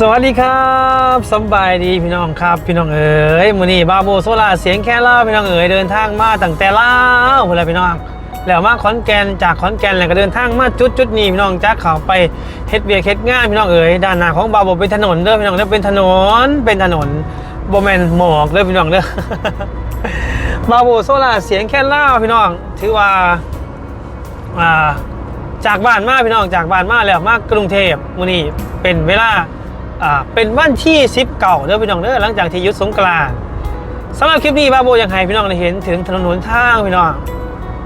สวัสดีครับสบายดีพี่น้องครับ พี่น้องเอ๋ยมือนี้บาโบโซลาเสียงแค่เล่าพี่น้องเอ๋ยเดินทางมาตั้งแต่เล่าเพื่อนพี่น้อง แล้วมาขอนแก่นจากขอนแก่นแล้วก็เดินทางมาจุดจุดนี้พี่น้องจากเขาไปเฮ็ดเบียร์เฮ็ดงานพี่น้องเอ๋ยด้านหน้าของบาโบเป็นถนนเด้อพี่น้องเด้อเป็นถนนเป็นถนนโบแมนหมอกเด้อพี่น้องเด้อบาโบโซลาเสียงแค่เล่าพี่น้อง ถือว่าอ่าจากบ้านมาพี่น้องจากบ้านมาแล้วมากรุงเทพมือนี้เป็นเวลา อ่าเป็นวันที่10เก่าเด้อพี่น้องเด้อหลังจากที่ยุดสงกรานสำหรับคลิปนี้บาโบยังให้พี่น้องได้เห็นถึงถนนหนทางพี่น้อง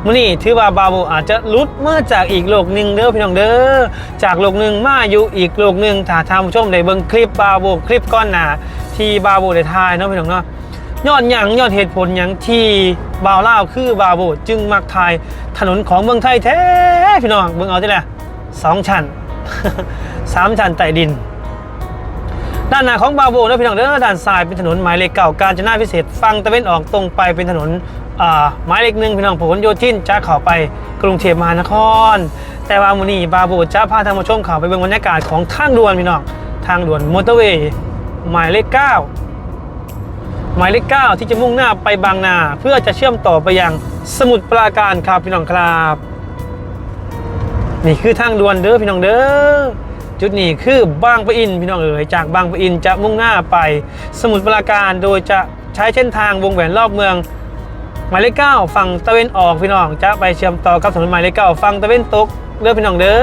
มื้อนี้ถือว่าบาโบอาจจะลุดเมาจากอีกโลกหนึ่งเด้อพี่น้องเด้อจากโลกหนึ่งมาอยู่อีกโลกหนึ่งถ้าท่านผู้ชมได้เบิ่งคลิปบาโบคลิปก้อนหน้าที่บาโบได้ถ่ายเนาะพี่น้องเนาะยอนหยังยอนเหตุผลหยังที่บาวล่าคือบาโบจึงมักทายถนนของเมืองไทยแท้พี่น้องเบิ่งเอาที่แหละสองชั้นสามชั้นใต้ดิน ด้านหน้าของบาโบนะพี่น้องเด้อด้านซ้ายเป็นถนนหมายเลขเก่าการจนาพิเศษฝั่งตะเวนออกตรงไปเป็นถนนหมายเลขหนึ่งพี่น้องผลโยธินจะเข้าไปกรุงเทพมหานคร แต่ว่ามื้อนี้บาโบจะพาทานผู้ชมเข้าไปเบิ่งบรรยากาศของทางด่วนพี่น้องทางด่วนมอเตอร์เวย์หมายเลขเก้าหมายเลข9ที่จะมุ่งหน้าไปบางนา เพื่อจะเชื่อมต่อไปยังสมุทรปราการครับพี่น้องครับ นี่คือทางด่วนเด้อพี่น้องเด้อ จุดนี้คือบางปะอินพี่น้องเอ๋ยจากบางปะอินจะมุ่งหน้าไปสมุทรปราการโดยจะใช้เส้นทางวงแหวนรอบเมืองหมายเลข9ฝั่งตะเวนออกพี่น้องจะไปเชื่อมต่อกับถนนหมายเลข9ฝั่งตะเวนตกเด้อพี่น้องเด้อ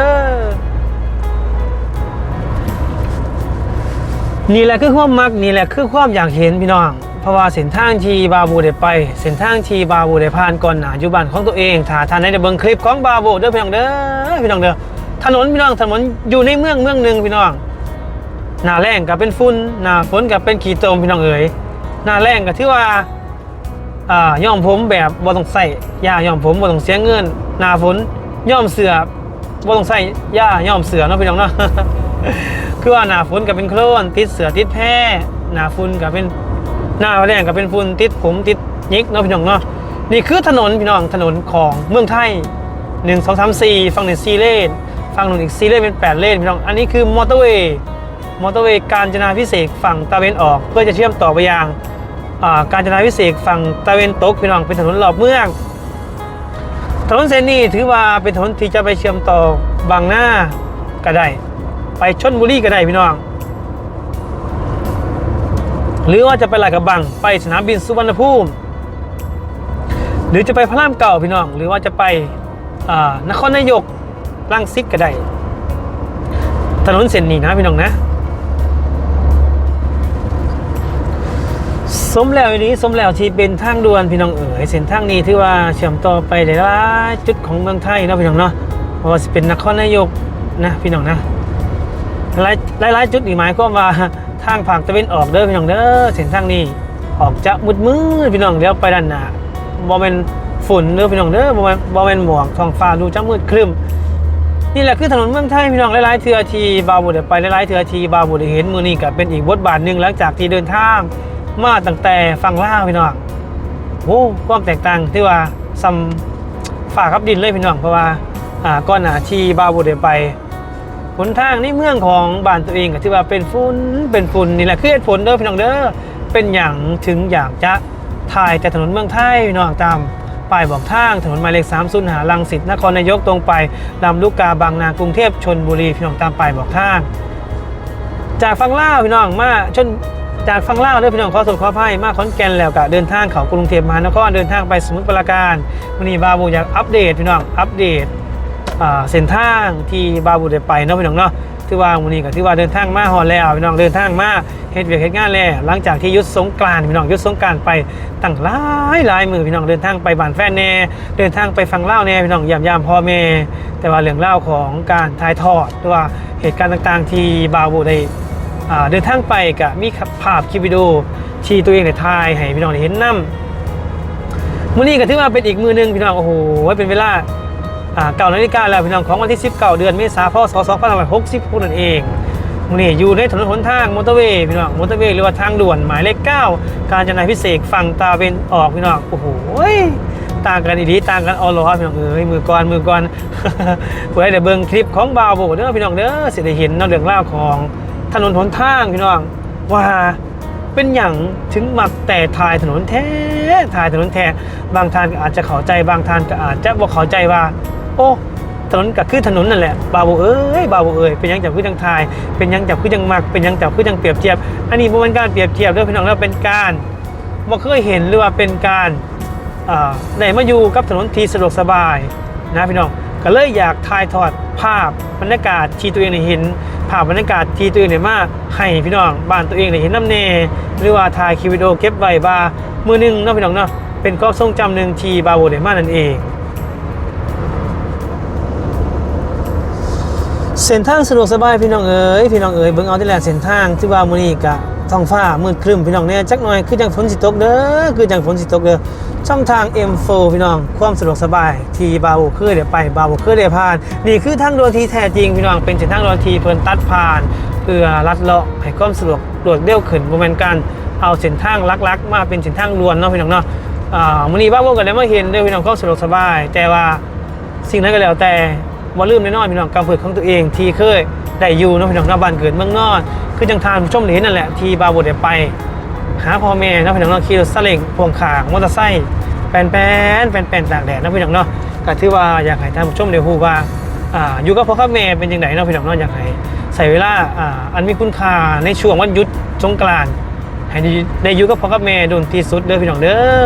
นี่แหละคือความมักนี่แหละคือความอยากเห็นพี่น้องเพราะว่าเส้นทางที่บาบูได้ไปเส้นทางที่บาบูได้ผ่านก่อนหน้าอยู่บ้านของตัวเองถ้าท่านได้เบิ่งคลิปของบาบูเด้อพี่น้องเด้อพี่น้องเด้อ ถนนพี่น้องถนนอยู่ในเมืองเมืองหนึ่งพี่น้องหน้าแรงก็เป็นฝุ่นหน้าฝนก็เป็นขี้ตมพี่น้องเอ๋ยหน้าแรงก็ถือว่าอ่าย้อมผมแบบบ่ต้องใส่ยาย้อมผมบ่ต้องเสียเงินหน้าฝนย้อมเสือบ่ต้องใส่ยาย้อมเสือเนาะพี่น้องเนาะคือว่าหน้าฝนกับเป็นโคลนติดเสือติดแพร่หน้าฝุ่นกับเป็นหน้าแรงกับเป็นฝุ่นติดผมติดยิกเนาะพี่น้องเนาะนี่คือถนนพี่น้องถนนของเมืองไทย1 2 3 4ฝั่งหนึ่ง4เลน ฝั่งหนึ่งอีก4เลนเป็น 8 เลนพี่น้อง อันนี้คือมอเตอร์เวย์มอเตอร์เวย์การจนาพิเศษฝั่งตะเวนออก เพื่อจะเชื่อมต่อไปยังการจนาพิเศษฝั่งตะเวนตกพี่น้องเป็นถนนรอบเมืองถนนเส้นนี้ถือว่าเป็นถนนที่จะไปเชื่อมต่อบางหน้าก็ได้ ไปชนบุรีก็ได้พี่น้อง หรือว่าจะไปหลาดกระบังไปสนามบินสุวรรณภูมิ หรือจะไปพระรามเก่าพี่น้อง หรือว่าจะไปนครนายก ลังสิตก็ได้ ถนนเส้นนี้นะพี่น้องนะ สมแล้วอันนี้สมแล้วที่เป็นทางด่วนพี่น้องเอ๋ยเส้นทางนี้ถือว่าเชื่อมต่อไปหลายจุดของเมืองไทยเนาะพี่น้องเนาะเพราะว่าเป็นนครนายกนะพี่น้องนะหลายหลายจุดนี่หมายความว่าทางภาคตะเวนออกเด้อพี่น้องเด้อเส้นทางนี้ออกจะมืดมืดพี่น้องเดี๋ยวไปด้านหน้าบ่แม่นฝุ่นเด้อพี่น้องเด้อบ่แม่นบ่แม่นหมอกท้องฟ้าดูจะมืดครึ้ม นี่แหละคือถนนเมืองไทยพี่น้องหลายๆเทือทีบาวบุได้ไปหลายๆเทือทีบาวบุได้เห็นมือนี้ก็เป็นอีกบทบาทหนึ่งหลังจากที่เดินทางมาตั้งแต่ฝั่งล่าพี่น้องโอ้ความแตกต่างที่ว่าซำฝากับดินเลยพี่น้องเพราะว่าอ่าก่อนหนาที่บาวบุได้ไปหนทางในเมืองของบ้านตัวเองก็ถือว่าเป็นฝุ่นเป็นฝุ่นนี่แหละคือเหตุผลเด้อพี่น้องเด้อเป็นอย่างถึงอยากจะถ่ายแต่ถนนเมืองไทยพี่น้องตาม ป้ายบอกทางถนนหมายเลข3 0หาลังสิตนครนายกตรงไปลำลูกกาบางนากรุงเทพชนบุรีพี่น้องตามป้ายบอกทาง จากฟังเล่าพี่น้องมาชนจากฟังเล่าวเด้อพี่น้องขอสดขออภัยมาขอนแก่นแล้วก็เดินทางเขากรุงเทพมหานครเดินทางไปสมุทรปราการวันนี้บาบูอยากอัปเดตพี่น้องอัปเดตเส้นทางที่บาบูได้ไปเนาะพี่น้องเนาะ ถือว่าวันนี้ก็ถือว่าเดินทางมาฮอดแล้วพี่น้องเดินทางมาเฮ็ดเวียกเฮ็ดงานแล้วหลังจากที่ยุดสงกรานต์พี่น้องยุดสงกรานต์ไปตั้งหลายหลายมือพี่น้องเดินทางไปบ้านแฟนแน่เดินทางไปฟังเล่าแน่พี่น้องยามยามพ่อแม่แต่ว่าเรื่องเล่าของการถ่ายทอดหรือว่าเหตุการณ์ต่างๆ ที่บาบูได้อ่าเดินทางไปก็มีภาพคลิปวิดีโอที่ตัวเองได้ถ่ายให้พี่น้องได้เห็นนํมื้อนี้ก็ถือว่าเป็นอีกมือหนึงพี่น้องโอ้โหเป็นเวลา เก่านาฬิกาแล้วพี่น้องของวันที่ 19 เดือนเมษายนพศ2560นั่นเองนี่อยู่ในถนนหนทางมอเตอร์เวย์พี่น้องมอเตอร์เวย์หรือว่าทางด่วนหมายเลข 9 การจนาพิเศษฝั่งตาเวนออกพี่น้องโอ้โหต่างกันอีดีต่างกันออลอพี่น้องเอ้ยมือก่อนมือก่อนเพื่อให้ได้เบิ่งคลิปของบาวโบเด้อพี่น้องเด้อสิได้เห็นเนาะเรื่องราวของถนนหนทางพี่น้องว่าเป็นอย่างถึงมักแต่ทายถนนแท้ทายถนนแท้บางท่านก็อาจจะเข้าใจบางท่านก็อาจจะบ่เข้าใจว่า โอ้ถนนก็คือถนนนั่นแหละบาวเอ้ยบาวเอ้ยเป็นยังจับคือจังทาย เป็นยังจับคือจังมักเป็นยังจับคือจังเปรียบเทียบ อันนี้บ่เป็นการเปรียบเทียบด้อพี่น้องแล้วเป็นการบ่เคยเห็นหรือว่าเป็นการได้มาอยู่กับถนนที่สะดวกสบายนะพี่น้องก็เลยอยากถ่ายทอดภาพบรรยากาศที่ตัวเองได้เห็น ภาพบรรยากาศที่ตัวเองได้มาให้พี่น้องบ้านตัวเองได้เห็นน้ำเนหรือว่าถ่ายคลิปวิดีโอเก็บไว้ว่ามือหนึงเนาะพี่น้องเนาะเป็นข้อทรงจำหนึ่งที่บาโวได้มานั่นเอง เส้นทางสะดวกสบายพี่น้องเอ๋ยพี่น้องเอ๋ยเบิ่งเอาที่แหลเส้นทางที่ว่ามื้อนี้กะท้องฟ้ามืดครึ้มพี่น้องเนี่ยจักหน่อยคือจังฝนสิตกเด้อคือจังฝนสิตกเด้อช่องทาง M4 พี่น้อง ความสะดวกสบาย ที่บาวคือเดี๋ยวไปบาวคือเดี๋ยวผ่าน นี่คือทางด่วนทีแท้จริงพี่น้องเป็นเส้นทางด่วนทีเพิ่นตัดผ่านเพื่อลัดเลาะให้ความสะดวกรวดเร็วขึ้นบ่แม่นการเอาเส้นทางลักๆ มาเป็นเส้นทางด่วนเนาะพี่น้องเนาะอ่ามื้อนี้บ้าวก็ได้มาเห็นเด้อพี่น้องความสะดวกสบาย แต่ว่าสิ่งนั้นก็แล้วแต่ ว่าลืมแน่นอนพี่น้องกำฝึกของตัวเอง ที่เคยได้อยู่นะพี่น้องหน้าบ้านเกิดเมืองนอนคือจังทานผู้ชมได้เห็นนั่นแหละที่บาบดได้ไป หาพ่อแม่นะพี่น้องเนาะขี่รถซาเล้งพ่วงขางมอเตอร์ไซค์แปนแปนแปนแปนตากแดดนะพี่น้องเนาะก็ถือว่าอยากให้ท่านผู้ชมได้รู้ว่าอ่าอยู่กับพ่อกับแม่เป็นยังไงเนาะพี่น้องเนาะอยากให้ใส่เวลาอ่าอันมีคุณค่าในช่วงวันหยุดสงกรานต์ให้ได้ได้อยู่กับพ่อกับแม่โดนที่สุดเด้อพี่น้องเด้อ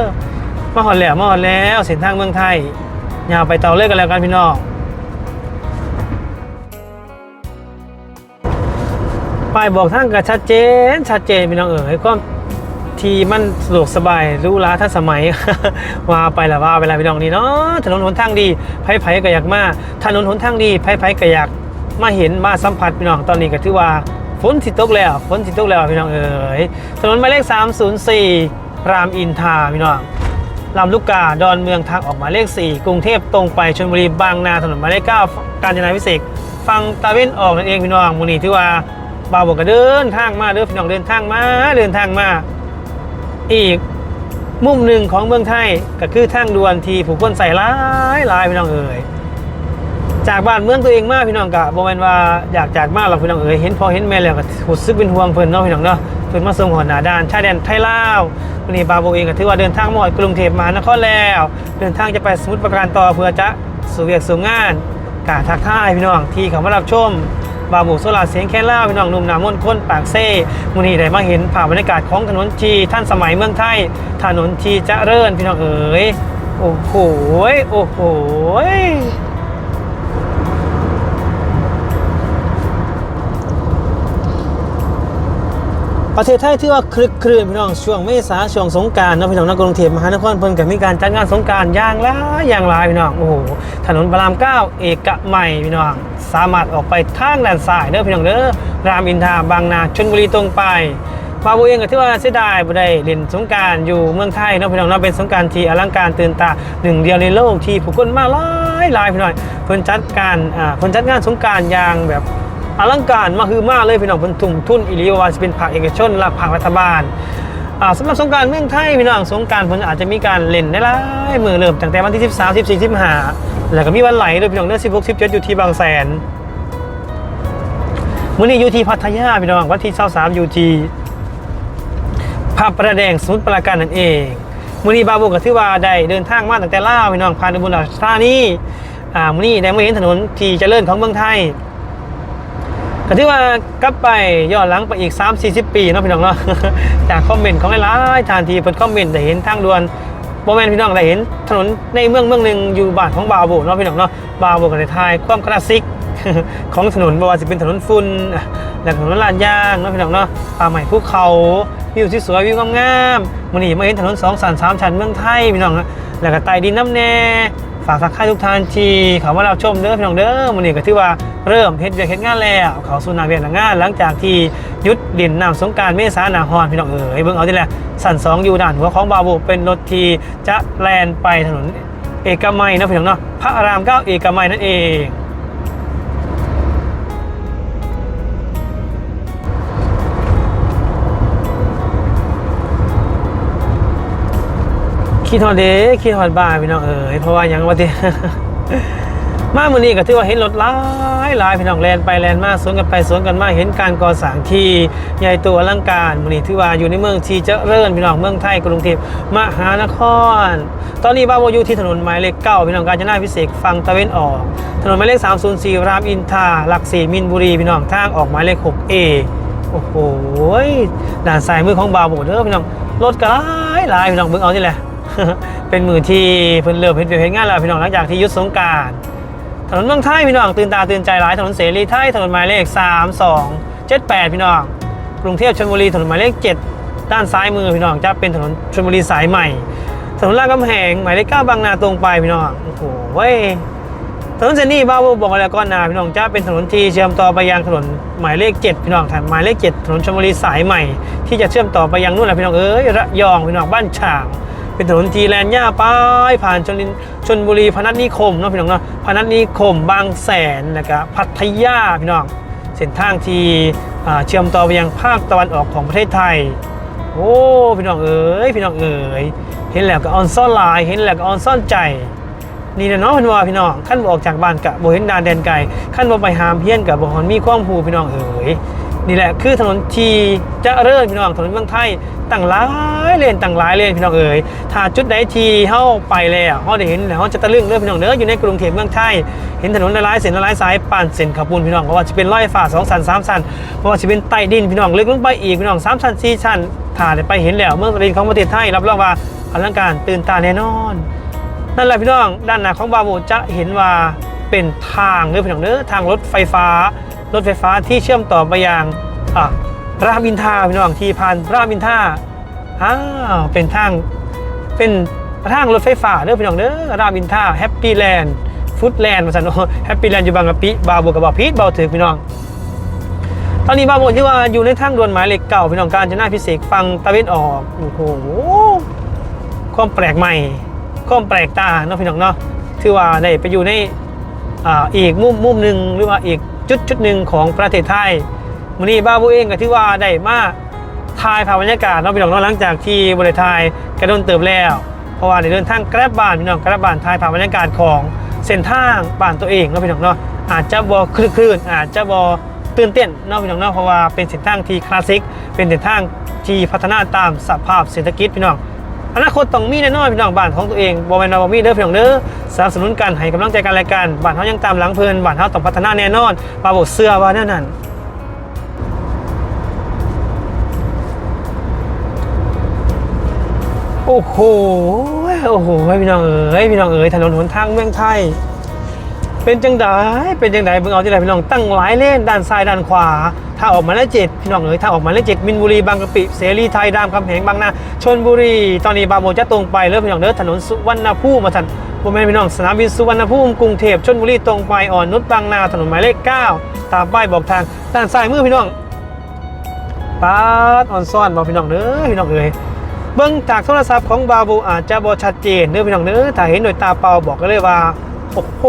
มาหอดแล้วมาหอดแล้วเส้นทางเมืองไทยยาวไปต่อเลยกันแล้วกันพี่น้อง ป้ายบอกทางก็ชัดเจน ชัดเจนพี่น้องเอ๋ยความที่มันสะดวกสบายรู้ล้าทันสมัย ว่าไปละว่าไปละพี่น้องนี่เนาะถนนหนทางดีไผ่ไผ่ก็อยากมาถนนหนทางดีไผ่ไผ่ก็อยากมาเห็นมาสัมผัสพี่น้องตอนนี้ก็ถือว่าฝนสิตกแล้วฝนสิตกแล้วพี่น้องเอ๋ยถนนหมายเลข 304 รามอินทราพี่น้องลำลูกกาดอนเมืองทางออกหมายเลข 4 กรุงเทพตรงไปชลบุรีบางนาถนนหมายเลข 9 กาญจนาพิเศษกฟังตาเว้นออกนั่นเองพี่น้องมูนี่ถือว่า บ่าวบอกก็เดินทางมาเด้อพี่น้องเดินทางมาเดินทางมา อีกมุมหนึ่งของเมืองไทยก็คือทางด่วนที่ผู้คนใส่หลายหลายพี่น้องเอ๋ยจากบ้านเมืองตัวเองมาพี่น้องกะบ่แม่นว่าอยากจากมาหรอกพี่น้องเอ๋ยเห็นพอเห็นแม่แล้วก็รู้สึกเป็นห่วงเพิ่นเนาะพี่น้องเนาะเพิ่นมาส่งหัวหน้าด้านชายแดนไทยลาววันนี้บาวโบเองก็ถือว่าเดินทางมาฮอดกรุงเทพมหานครแล้ว เดินทางจะไปสมุทรปราการต่อเพื่อจะสู่เวียกสู่งานกาทักทายพี่น้องที่เขามารับชม บาบูโซลาเสียงแค่ล่าพี่น้องหนุ่มหนามนค้นปากเซ่มูนี่ได้มาเห็นภาพบรรยากาศของถนนทีท่านสมัยเมืองไทย ถนนทีเจะเริญพี่น้องเอ๋ยโอ้โหยโอ้โห ประเทศไทยที่ว่าคลึกครื้นพี่น้องช่วงเมษาช่วงสงการนะพี่น้องนักกรุงเทพมหานครเพิ่นก็มีการจัดงานสงการอย่างหลายอย่างหลายพี่น้องโอ้โหถนนพระรามเก้าเอกใหมัยพี่น้องสามารถออกไปทางด้านซ้ายเด้อพี่น้องเด้อรามอินทราบางนาชลบุรีตรงไปบาบูเองก็ถือว่าเสียดายบ่ได้เล่นสงการอยู่เมืองไทยเนาะพี่น้องเนาะเป็นสงการที่อลังการตื่นตาหนึ่งเดียวในโลกที่ผู้คนมาหลายหลายพี่น้องเพิ่นจัดการอ่าเพิ่นจัดงานสงการอย่างแบบ อลังการมาคือมากเลยพี่น้องเพิ่นทุ่มทุนอิริวาจะเป็นภาคเอกชนและภาครัฐบาลสำหรับสงการเมืองไทยพี่น้องสงการเพิ่นอาจจะมีการเล่นได้หลายมือเริ่มตั้งแต่วันที่ 13 14 15แล้วก็มีวันไหลด้วยพี่น้องเดือน16 17อยู่ที่บางแสนมื้อนี้อยู่ที่พัทยาพี่น้องวันที่23อยู่ที่พระประแดงสมุทรปราการนั่นเองมื้อนี้บาบุก็ถือว่าได้เดินทางมาตั้งแต่ลาวพี่น้องผ่านอุบลราชธานีอ่ามื้อนี้ได้มาเห็นถนนที่เจริญของเมืองไทย ก็ถือว่ากลับไปย้อนหลังไปอีก 3 40 ปีเนาะพี่น้องเนาะจากคอมเมนต์ของหลายๆทานทีเพิ่นคอมเมนต์ได้เห็นทางด่วนบ่แม่นพี่น้องได้เห็นถนนในเมืองเมืองหนึงอยู่บ้านของบาวโบเนาะพี่น้องเนาะบาวโบก็ได้ทายความคลาสสิกของถนนบ่ว่าสิเป็นถนนฝุ่นและถนนลาดยางเนาะพี่น้องเนาะป่าใหม่ภูเขาวิวที่สวยวิวงามๆมื้อนี้มาเห็นถนนสองสันสามชั้นเมืองไทยพี่น้องแล้วก็ใต้ดินน้ำแน่ ฝากสักทายทุกท่านที่เขามาเราชมเด้อพี่น้องเด้อมันนี่ก็ถือว่าเริ่มเฮ็ดเวียกเฮ็ดงานแล้วเขาสู่นาเวียนงาน หลังจากที่ยุดดินน้ำสงการเมษาหนาฮอนพี่น้องเอ๋ยเบิ่งเอาที่แหละสั่นสองอยู่ด่านหัวของบาบูเป็นรถที่จะแลนไปถนนเอกมัยนะพี่น้องเนาะพระรามเก้าเอกมัยนั่นเอง คิดฮอดเด้คิดฮอดบ้านพี่น้องเอ๋ยเพราะว่ายังว่าติมามือนี้ก็ถือว่าเห็นรถหลายหลายพี่น้องแลนไปแลนมาสวนกันไปสวนกันมาเห็นการก่อสร้างที่ใหญ่โตัวอลังการมือนี้ถือว่าอยู่ในเมืองที่เจริญพี่น้องเมืองไทยกรุงเทพมหานคร ตอนนี้บ้าวอยู่ที่ถนนหมายเลขเก้าพี่น้องกาญจนาพิเศษกฝั่งตะเวนออก ถนนหมายเลข 304 รามอินทราหลักสี่มินบุรีพี่น้องทางออกหมายเลข 6A โอ้โหด่านซ้ายมือของบาวโบเด้อพี่น้องรถก็หลายหลายพี่น้องเบิ่งเอาที่แหละ เป็นมือที่เพิ่นเริ่มเฮ็ดเวียกเฮ็ดงานแล้วพี่น้องหลังจากที่ยุดสงการถนนเมืองไทยพี่น้องตื่นตาตื่นใจหลายถนนเสรีไทยถนนหมายเลข 3 2 7 8 พี่น้อง กรุงเทพชลบุรีถนนหมายเลข 7 ด้านซ้ายมือพี่น้องจะเป็นถนนชลบุรีสายใหม่ ถนนลาดกำแหงหมายเลข9บางนาตรงไปพี่น้องโอ้โหเว้ยถนนเส้นนี้บ้าบบอกแล้วก่อนนาพี่น้องจะเป็นถนนที่เชื่อมต่อไปยังถนนหมายเลข 7 พี่น้องถนนหมายเลข 7 ถนนชลบุรีสายใหม่ ที่จะเชื่อมต่อไปยังนู่นแหละพี่น้องเอ้ยระยองพี่น้องบ้านฉาง เป็นถนนทีแลนย่าป้ายผ่านชนินชนบุรีพนัสนิคมเนาะพี่น้องเนาะพนัสนิคมบางแสนนะครับพัทยาพี่น้องเส้นทางที่เชื่อมต่อไปยังภาคตะวันออกของประเทศไทย โอ้พี่น้องเอ๋ยพี่น้องเอ๋ยเห็นแล้วก็ออนซ่อนลาย เห็นแล้วก็ออนซ่อนใจนี่นะเนาะเพิ่นวาพี่น้องขั้นบออกจากบ้านกะบ่เห็นดานแดนไกลขั้นบ่ไปหามเพี้ยนกับบ่ฮอนมีความหูพี่น้องเอ๋ย นี่แหละคือถนนที่จะเริ่มพี่น้องถนนเมืองไทยตั้งหลายเลนตั้งหลายเลนพี่น้องเอ๋ยถ้าจุดใดที่เฮาไปแล้วเฮาได้เห็นแล้วเฮาจะตะลึงเด้อพี่น้องเด้ออยู่ในกรุงเทพเมืองไทยเห็นถนนหลายเส้นหลายสายป่านเส้นขบุนพี่น้องเพราะว่าจะเป็นร้อยฟ้าสองสันสามสันเพราะว่าจะเป็นใต้ดินพี่น้องลึกลงไปอีกพี่น้องสามสันสี่สันถ้าได้ไปเห็นแล้วเมืองต้ดินของประเทศไทยรับรองว่าอลังการตื่นตาแน่นอนนั่นแหละพี่น้องด้านหน้าของบาโบจะเห็นว่าเป็นทางเด้อพี่น้องเด้อทางรถไฟฟ้า รถไฟฟ้าที่เชื่อมต่อไปยังอะรามอินทราพี่น้องที่ผ่านรามอินทราอ้าวเป็นทางเป็นทางรถไฟฟ้าเด้อพี่น้องเด้อรามอินทราแฮปปี้แลนด์ฟุตแลนด์มาสันโอแฮปปี้แลนด์อยู่บางกะปิบาโบกับบาพีทบาถือพี่น้อง ตอนนี้บาโบที่ว่าอยู่ในทางด่วนหมายเลขเก่าพี่น้องการจะน่าพิเศษฟังตะเวนออกโอ้โหความแปลกใหม่ความแปลกตาเนาะพี่น้องเนาะถือว่าได้ไปอยู่ในอ่าอีกมุมมุมหนึ่งหรือว่าอีก จุดจุดหนึ่งของประเทศไทยมื้อนี้บ้าบูเองก็ถือว่าได้มาถ่ายภาพบรรยากาศเนาะพี่น้องเนาะหลังจากที่บริไทยกระโดนเติมแล้ว เพราะว่าในเดินทางแกร็บบานพี่น้องแกร็บบานถ่ายภาพบรรยากาศของเส้นทางบ้านตัวเองเนาะพี่น้องเนาะอาจจะบ่คลื่นอาจจะบ่ตื่นเต้นเนาะพี่น้องเนาะเพราะว่าเป็นเส้นทางที่คลาสสิกเป็นเส้นทางที่พัฒนาตามสภาพเศรษฐกิจพี่น้อง อนาคตต้องมีแน่นอนพี่น้องบ้านของตัวเองบ่แม่นว่าบ่มีเด้อพี่น้องเด้อสนับสนุนกันให้กำลังใจกันและกันบ้านเฮายังตามหลังเพิ่นบ้านเฮาต้องพัฒนาแน่นอนปาบ่เสื้อว่าแน่นั้นโอ้โห โอ้โหพี่น้องเอ๋ยพี่น้องเอ๋ยถนนหนทางเมืองไทย เป็นจังไดเป็นจังไดเบิ่งเอาที่ไหนพี่น้องตั้งหลายเลนด้านซ้ายด้านขวา ถ้าออกมาแล้วเจ็ดพี่น้องเอ๋ยถ้าออกมาแล้วเจ็ดมินบุรีบางกะปิเสรีไทยรามคำแหงบางนาชนบุรี ตอนนี้บางโมจะตรงไปเริ่มพี่น้องเด้อถนนสุวรรณภูมิมาทันโมเมนพี่น้องสนามบินสุวรรณภูมิกรุงเทพชนบุรีตรงไปอ่อนนุชบางนาถนนหมายเลข9ตามป้ายบอกทางด้านซ้ายมือพี่น้องปาดออนซ่อนบอกพี่น้องเด้อพี่น้องเอ๋ยเบิ่งจากโทรศัพท์ของบาบูอาจจะบ่ชัดเจนเด้อพี่น้องเด้อถ้าเห็นโดยตาเปล่าบอกก็เลยว่า โอ้โห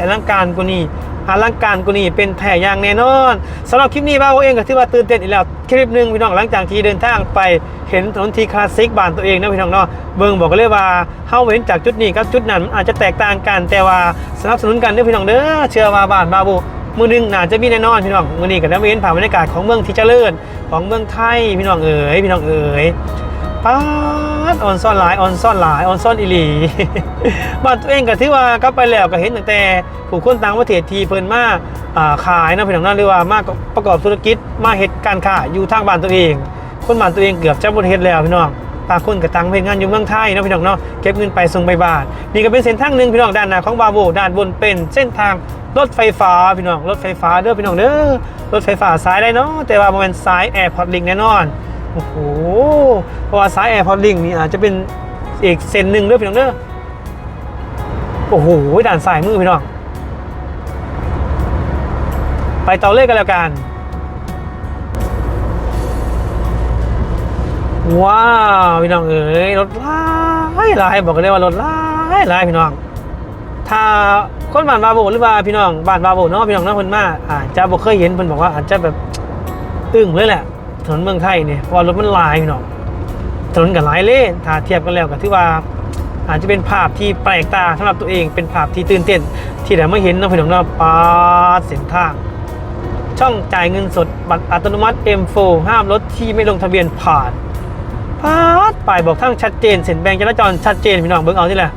อลังการกว่านี้อลังการกว่านี้เป็นแผ่ย่างแน่นอนสำหรับคลิปนี้บ้าวเองก็ถือว่าตื่นเต้นอีกแล้วคลิปหนึ่งพี่น้องหลังจากที่เดินทางไปเห็นถนนทีคลาสสิกบานตัวเองนะพี่น้องเนาะเบิ่งบอกกันเลยว่าเฮาเห็นจากจุดนี้กับจุดนั้นอาจจะแตกต่างกันแต่ว่าสนับสนุนกันเด้อพี่น้องเด้อเชื่อว่าบ้านบาบูมือหนึงน่าจะมีแน่นอนพี่น้องมือนี้ก็ได้มาเห็นผ่านบรรยากาศของเมืองที่เจริญของเมืองไทยพี่น้องเอ๋ยพี่น้องเอ๋ย ปาดออนซ่อนหลายออนซ่อนหลายออนซ่อนอีหลีบ้านตัวเองก็ถือว่ากลับไปแล้วก็เห็นตั้งแต่ผู้คนต่างประเทศทีเพิ่นมาขายนะพี่น้องนั่นหรือว่ามาประกอบธุรกิจมาเฮ็ดการค้าอยู่ทางบ้านตัวเอง คนบ้านตัวเองเกือบจะบ่ได้เฮ็ดแล้วพี่น้องต่างคนก็ต่างเฮ็ดงานอยู่เมืองไทยนะพี่น้องเนาะเก็บเงินไปส่งไปบ้านนี่ก็เป็นเส้นทางหนึงพี่น้องด้านหน้าของบาโบด้านบนเป็นเส้นทางรถไฟฟ้าพี่น้องรถไฟฟ้าเด้อพี่น้องเด้อรถไฟฟ้าสายได้เนาะแต่ว่าบ่แม่นสาย Airport Link แน่นอน โอ้โหเพราะว่าสายแอร์พอลิงนี่อาจจะเป็นอีกเส้นหนึ่งเด้อพี่น้องเด้อโอ้โหด่านสายมือพี่น้อง ไปต่อเลขกันแล้วกัน ว้าวพี่น้องเอ๋ยรถลายลายบอกกันเลยว่ารถลายลายพี่น้อง ถ้าคนบ้านบาโบหรือว่าพี่น้องบ้านบาโบเนาะพี่น้องนาะเพิ่นมาอาจจะบ่เคยเห็นเพิ่นบอกว่าอาจจะแบบอึ้งเลยแหละ ถนนเมืองไทยเนี่ยเพราะรถมันลายพี่น้องถนนกับหลายเลนถ้าเทียบกันแล้วก็ถือว่าอาจจะเป็นภาพที่แปลกตาสำหรับตัวเองเป็นภาพที่ตื่นเต้น ที่ได้มาเห็นน้องพี่น้องเนาปาดเส้นทาง ช่องจ่ายเงินสดบัตรอัตโนมัติ M4 ห้ามรถที่ไม่ลงทะเบียนผ่านพาดป้ายบอกทางชัดเจนเส้นแบ่งจราจรชัดเจนพี่น้องเบิ่งเอาที่แหละ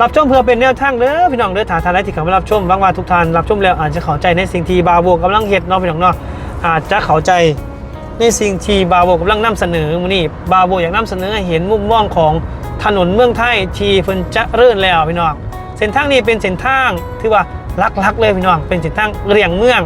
รับชมเพื่อเป็นแนวทางเด้อพี่น้องเด้อฐานทานไรที่เขามารับชมบางว่าทุกท่านรับชมแล้วอาจจะเข้าใจในสิ่งที่บาโบกำลังเฮ็ดเนาะพี่น้องเนาะอาจจะเข้าใจ ในสิ่งที่บาโบกำลังนำเสนอมื้อนี้บาโบอยากนำเสนอให้เห็นมุมมองของถนนเมืองไทยที่เพิ่นจะเริ่นแล้วพี่น้องเส้นทางนี้เป็นเส้นทางที่ว่าลักๆเลยพี่น้องเป็นเส้นทางเรียงเมือง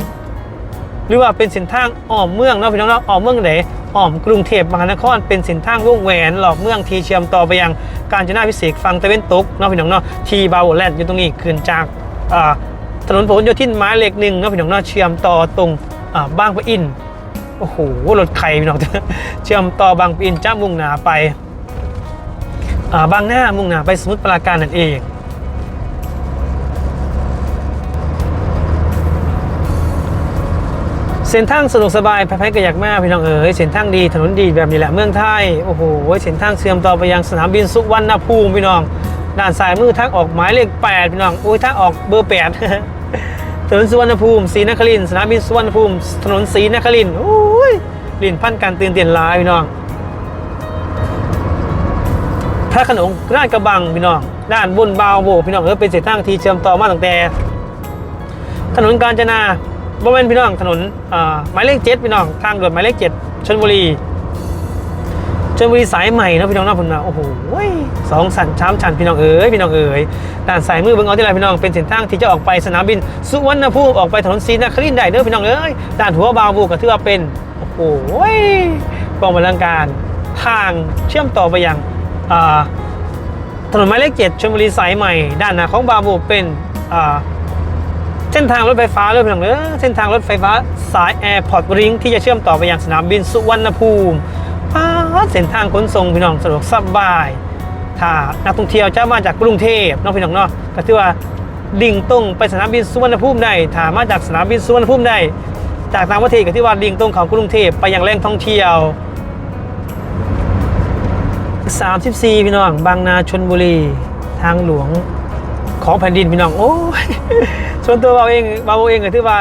หรือว่าเป็นเส้นทางอ้อมเมืองเนาะพี่น้องเนาะอ้อมเมืองไหนอ้อมกรุงเทพมหานครเป็นเส้นทางวงแหวนหลอกเมืองที่เชื่อมต่อไปยังการจนาพิเศษฝั่งตะเวนตกเนาะพี่น้องเนาะที่บาโวแลนด์อยู่ตรงนี้ขึ้นจากถนนพหลโยธินหมายเลขหนึ่งเนาะพี่น้องเนาะเชื่อมต่อตรงอ่าบางปะอิน โอ้โหรถไข่พี่น้องเชื่อมต่อบางปะอินจ้ามุ่งหนาไปาบางหน้ามุ่งหนาไปสมุทรปราการนั่นเองเส้นทางสะดวกสบายไปๆก็อยากมากพี่น้องเอ๋ยเส้นทางดีถนนดีแบบนี้แหละเมืองไทยโอ้โหเส้นทางเชื่อมต่อไปยังสนามบินสุวรรณภูมิพี่น้องด้านซ้ายมือทางออกหมายเลข8พี่น้องโอ้ยทางออกเบอร์8ถนนสุวรรณภูมิศรีนครินทร์สนามบินสุวรรณภูมิถนนศรีนครินทร์ โอ้ยลินพันการตื่นเต้นลายพี่น้องพระขนงราชกระบังพี่น้องด้านบนบาวโบพี่น้องเออเป็นเส้นทางที่เชื่อมต่อมาตั้งแต่ ถนนกาญจนาบริเวณพี่น้องถนนหมายเลขเจ็ดพี่น้องทางด่วนหมายเลขเจ็ดชลบุรีชลบุรีสายใหม่นะพี่น้องเนาะผมนะโอ้โหสองสันชามชันพี่น้องเอ๋ยพี่น้องเอ๋ยด้านสายมือเบิ่งเอาที่ไรพี่น้องเป็นเส้นทางที่จะออกไปสนามบิน สุวรรณภูมิออกไปถนนศรีนครินทร์ได้เด้อพี่น้องเอ้ยด้านหัวบาวบูก็ถือว่าเป็น โอ้โหกองบรรลังการ ทางเชื่อมต่อไปยังถนนหมายเลขเจ็ดชลบุรีสายใหม่ ด้านหน้าของบาบูเป็นเส้นทางรถไฟฟ้าเลยพี่น้องเออเส้นทางรถไฟฟ้าสายแอร์พอร์ตริงที่จะเชื่อมต่อไปยังสนามบินสุวรรณภูมิเส้นทางขนส่งพี่น้องสะดวกสบายถ้านักท่องเที่ยวจะมาจากกรุงเทพเนาะพี่น้องเนาะก็ถือว่าดิ่งตรงไปสนามบินสุวรรณภูมิได้ถ้ามาจากสนามบินสุวรรณภูมิได้ จากต่างประเทศก็ถือว่าดิ่งตรงของกรุงเทพไปยังแหล่งท่องเที่ยว 34 พี่น้อง บางนาชนบุรี ทางหลวงของแผ่นดินพี่น้อง โอ้ยส่วนตัวเราเองเราเองก็ถือว่า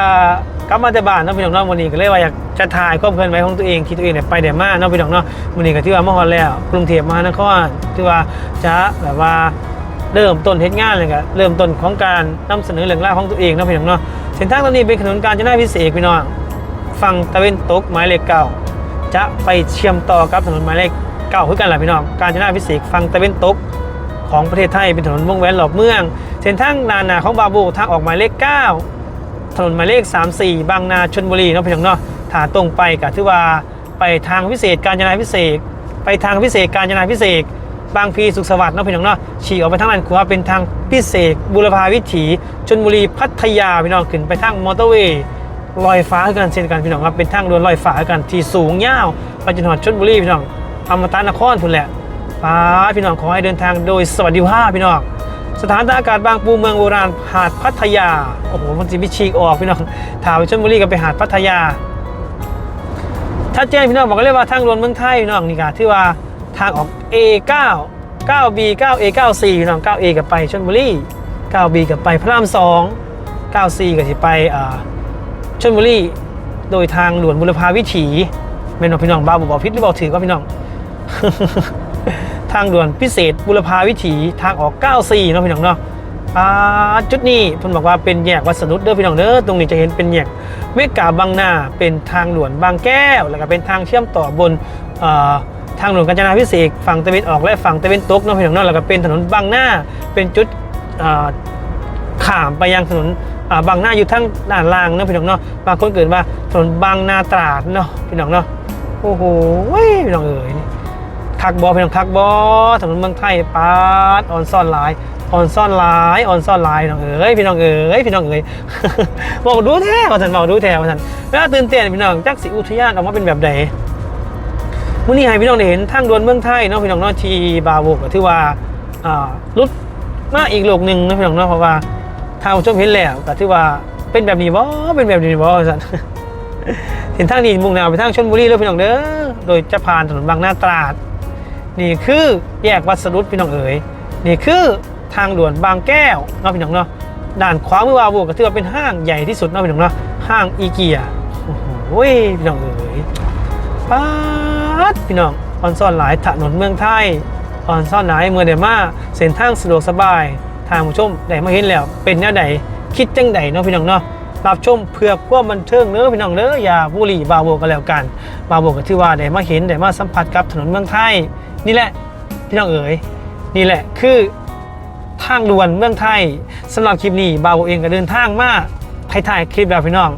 กลับมาแต่บ้านเนาะพี่น้องเนาะวันนี้ก็เลยว่าอยากจะถ่ายความเคลื่อนไหวของตัวเองที่ตัวเองเนี่ยไปเดี๋ยวมาเนาะพี่น้องเนาะวันนี้ก็ถือว่ามาฮอดแล้วกรุงเทพมหานครถือว่าจะแบบว่า เริ่มต้นเฮ็ดงานเลยก็เริ่มต้นของการนำเสนอเรื่องราวของตัวเองนะพี่น้องเนาะเส้นทางตรงนี้เป็นถนนกาญจนาพิเศษพี่น้องฝั่งตะเวนตกหมายเลขเก้าจะไปเชื่อมต่อกับถนนหมายเลขเก้าคือกันแหละพี่น้องกาญจนาพิเศษฝั่งตะเวนตกของประเทศไทยเป็นถนนวงแหวนรอบเมือง เส้นทางนานาของบาบูทางออกหมายเลข 9 ถนนหมายเลข 34 บางนาชนบุรีเนาะพี่น้องเนาะถ้าตรงไปก็ถือว่าไปทางพิเศษการจนาพิเศษ ไปทางพิเศษการจนาพิเศษ บางพีสุขสวัสดิ์เนาะพี่น้องเนาะฉีกออกไปทางนั้นขวาเป็นทางพิเศษบุรพาวิถีชนบุรีพัทยาพี่น้องขึ้นไปทางมอเตอร์เวย์ลอยฟ้ากันเช่นกันพี่น้องครับเป็นทางด่วนลอยฟ้ากันที่สูงยาวไปจนถึงชนบุรีพี่น้องอมตะนครพุ่นแหละป้าพี่น้องขอให้เดินทางโดยสวัสดิภาพพี่น้องสถานตากอากาศบางปูเมืองโบราณหาดพัทยาโอ้โหมันจะมิชีกออกพี่น้องถามไปชลบุรีก็ไปหาดพัทยา ถ้าแจ้งพี่น้องบอกกันเลยว่าทางด่วนเมืองไทยพี่น้องนี่ก็ที่ว่า ทางออก A9 9B 9A 94พี่น้อง 9A กับไปชลบุรี 9B กับไปพระราม2 9C กับสิไปอ่าชลบุรี โดยทางด่วนบุรพาวิถีแม่นพี่น้องบ้าบอกพิษหรือบอกถือก็พี่น้อง ทางด่วนพิเศษบุรพาวิถีทางออก94เนาะพี่น้องเนาะอ่าจุดนี้เพิ่นบอกว่าเป็นแยกวัสนุเด้อพี่น้องเด้อตรงนี้จะเห็นเป็นแยกเมกาบางนาเป็นทางด่วนบางแก้ว แล้วก็เป็นทางเชื่อมต่อบนอ่อ ทางด่วนกาญจนาพิเศษฝั่งตะวันออกและฝั่งตะวันตกนาะพี่น้องนาะแล้วก็เป็นถนนบางหน้าเป็นจุดเอ่อข้ามไปยังถนนบางหน้าอยู่ทางด้านล่างนาะพี่น้องเนาะบางคนเกิดว่าถนนบางนาตราดเนาะพี่น้องเนาะโอ้โหพี่น้องเอ๋ยนี่คักบอพี่น้องคักบอถนนเมืองไทยปาดออนซ่อนหลายออนซ่อนหลายออนซ่อนหลายพี่น้องเอ๋ยพี่น้องเอ๋ยพี่น้องเอ๋ยบอกดูแท้ว่าสันบอกดูแท้ว่าสันเวลาตื่นเต้นพี่น้องจักสิอุทยานออกมาเป็นแบบใด มื้อนี้ให้พี่น้องได้เห็นทางด่วนเมืองไทยเนาะพี่น้องเนาะที่บาโวก็ถือว่าอ่ารุดมาอีกโลกหนึ่งเนาะพี่น้องเนาะเพราะว่าทางชมเห็นแล้วก็ถือว่าเป็นแบบนี้บ่เป็นแบบนี้บ่ว่าสันเห็นทางนี้มุ่งหน้าไปทางชลบุรีเลยพี่น้องเด้อโดยจะผ่านถนนบางนาตราด นี่คือแยกวัดสรุปพี่น้องเอ๋ยนี่คือทางด่วนบางแก้วเนาะพี่น้องเนาะด่านขวามือวาโวก็ถือว่าเป็นห้างใหญ่ที่สุดเนาะพี่น้องเนาะห้างอีเกียโอ้โหพี่น้องเอ๋ยป๊า ดพี่น้องออนซ่อนหลายถนนเมืองไทยออนซ่อนหลายเมืองเดมาเส้นทางสะดวกสบาย ทางผู้ชมได้มาเห็นแล้วเป็นแนวใดคิดจังใดเนาะพี่น้องเนาะรับชมเพื่อความบันเทิงเนื้อพี่น้องเด้ออย่าบุหรี่บาโวกันแล้วกัน บาโวก็ถือว่าได้มาเห็นได้มาสัมผัสกับถนนเมืองไทย นี่แหละพี่น้องเอ๋ยนี่แหละคือทางด่วนเมืองไทยสำหรับคลิปนี้บาโวเองก็เดินทางมาถ่ายคลิปแล้วพี่น้อง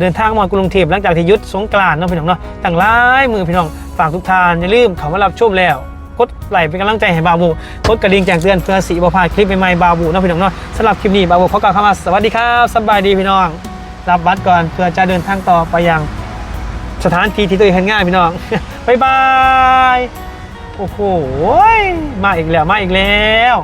เดินทางมากรุงเทพหลังจากที่ยุดสงกรานต์เนาะพี่น้องเนาะต่างหลายมือพี่น้องฝากทุกท่านอย่าลืมเข้ามารับชมแล้วกดไลค์เป็นกำลังใจให้บาบูกดกระดิ่งแจ้งเตือนเพื่อสีบพลาดคลิปใหม่ๆบาบูเนาะพี่น้องเนาะสำหรับคลิปนี้บาบูขอกล่าวคำว่าสวัสดีครับสบายดีพี่น้อง รับบัตรก่อนเพื่อจะเดินทางต่อไปยังสถานที่ที่ตัวเองเห็นง่ายพี่น้องบ๊ายบายโอ้โหมาอีกแล้วมาอีกแล้ว